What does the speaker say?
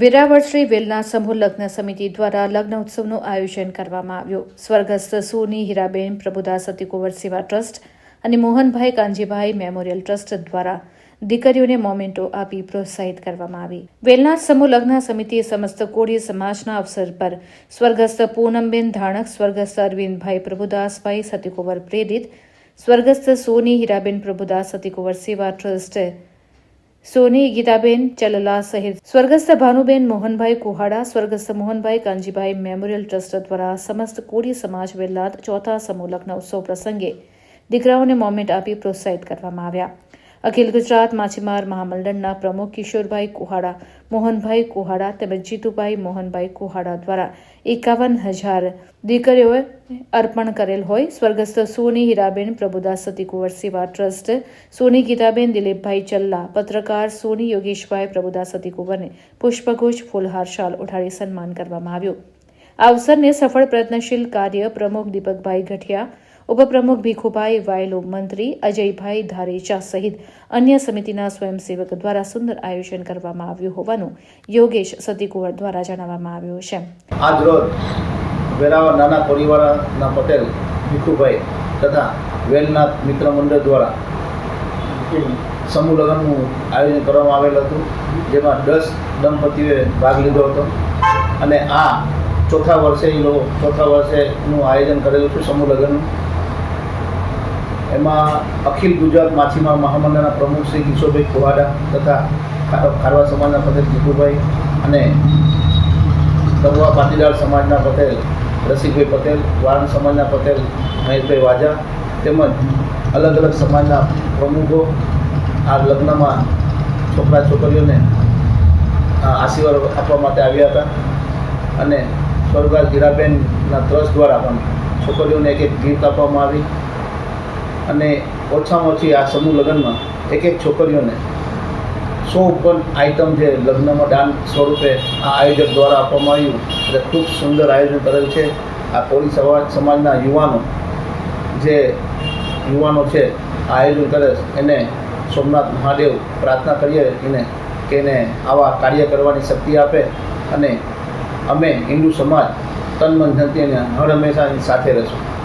વેરાવળ શ્રી વેલના સમૂહ લગ્ન સમિતિ દ્વારા લગ્ન ઉત્સવનું આયોજન કરવામાં આવ્યું. સ્વર્ગસ્થ સોની હીરાબેન, પ્રભુદાસ અતિકુંવર સેવા ટ્રસ્ટ અને મોહનભાઈ કાંજીભાઈ મેમોરિયલ ટ્રસ્ટ દ્વારા દીકરીઓને મોમેન્ટો આપી પ્રોત્સાહિત કરવામાં આવી. વેલનાથ સમૂહ લગ્ન સમિતિએ સમસ્ત કોળી સમાજના અવસર પર સ્વર્ગસ્થ પૂનમબેન ધાણક, સ્વર્ગસ્થ અરવિંદભાઈ પ્રભુદાસભાઈ સતીકુંવર પ્રેરિત સ્વર્ગસ્થ સોની હીરાબેન પ્રભુદાસ સતીકુંવર સેવા ટ્રસ્ટ. સોની, ગીતાબેન, ચલલા સહિત સ્વર્ગસ્થ ભાનુબેન, મોહનભાઈ કુહાડા, સ્વર્ગસ્થ મોહનભાઈ કાંજીભાઈ મેમોરિયલ ટ્રસ્ટ દ્વારા સમસ્ત કોળી સમાજ વેલાદ ચોથા સમૂહ લગ્ન ઉત્સવ પ્રસંગે દીકરાઓને મોમેન્ટ આપી પ્રોત્સાહિત કરવામાં આવ્યા. અખિલ ગુજરાત માછીમાર મહામંડળના પ્રમુખ કિશોરભાઈ કુહાડા, મોહનભાઈ કુહાડા તેમજ જીતુભાઈ મોહનભાઈ કુહાડા દ્વારા એકાવન હજાર દીકરીઓએ અર્પણ કરેલ હોય. સ્વર્ગસ્થ સોની હીરાબેન પ્રભુદાસ સતીકુંવર સેવા ટ્રસ્ટ, સોની ગીતાબેન દિલીપભાઈ ચલ્લા, પત્રકાર સોની યોગેશભાઈ પ્રભુદાસ સતીકુંવરને પુષ્પગુચ્છ ફૂલહાર શાલ ઉઠાડી સન્માન કરવામાં આવ્યું. આ અવસરને સફળ પ્રયત્નશીલ કાર્ય પ્રમુખ દીપકભાઈ ગઠિયા ઉપપ્રમુખ ભીખુભાઈ વાયલો મંત્રી અજયભાઈ ધારેચા સહિત અન્ય સમિતિના સ્વયંસેવક દ્વારા સુંદર આયોજન કરવામાં આવ્યું હોવાનું યોગેશ સતીકુંવર દ્વારા જણાવવામાં આવ્યું છે. આજ રોજ વેરાવા નાના પરિવારના પટેલ ભીખુભાઈ તથા વેલનાથ મિત્ર મંડળ દ્વારા સમૂહ લગ્નનું આયોજન કરવામાં આવેલ હતું, જેમાં દસ દંપતીઓએ ભાગ લીધો હતો. અને આ ચોથા વર્ષે એ લોકો ચોથા વર્ષેનું આયોજન કરેલું છે સમૂહ લગ્નનું. એમાં અખિલ ગુજરાત માછીમાર મહામંડળના પ્રમુખ શ્રી કિશોરભાઈ ખોવાડા તથા ખારવા સમાજના પટેલ જીતુભાઈ અને કડવા પાટીદાર સમાજના પટેલ, રસિકભાઈ પટેલ વારણ સમાજના પટેલ, મહેશભાઈ વાજા તેમજ અલગ અલગ સમાજના પ્રમુખો આ લગ્નમાં છોકરા છોકરીઓને આશીર્વાદ આપવા માટે આવ્યા હતા અને સ્વર્ગવાસ ગીરાબેનના ટ્રસ્ટ દ્વારા પણ છોકરીઓને એક એક ગીફ્ટ આપવામાં આવી. અને ઓછામાં ઓછી આ સમૂહ લગ્નમાં એક એક છોકરીઓને સો ઉપર આઇટમ જે લગ્નમાં દાન સ્વરૂપે આ આયોજક દ્વારા આપવામાં આવ્યું એટલે ખૂબ સુંદર આયોજન કરેલ છે. આ કોળી સમાજ સમાજના યુવાનો જે યુવાનો છે આ આયોજન કરે એને સોમનાથ મહાદેવ પ્રાર્થના કરીએ એને કે એને આવા કાર્ય કરવાની શક્તિ આપે અને અમે હિન્દુ સમાજ તન મન અને હર હંમેશાની સાથે રહીશું.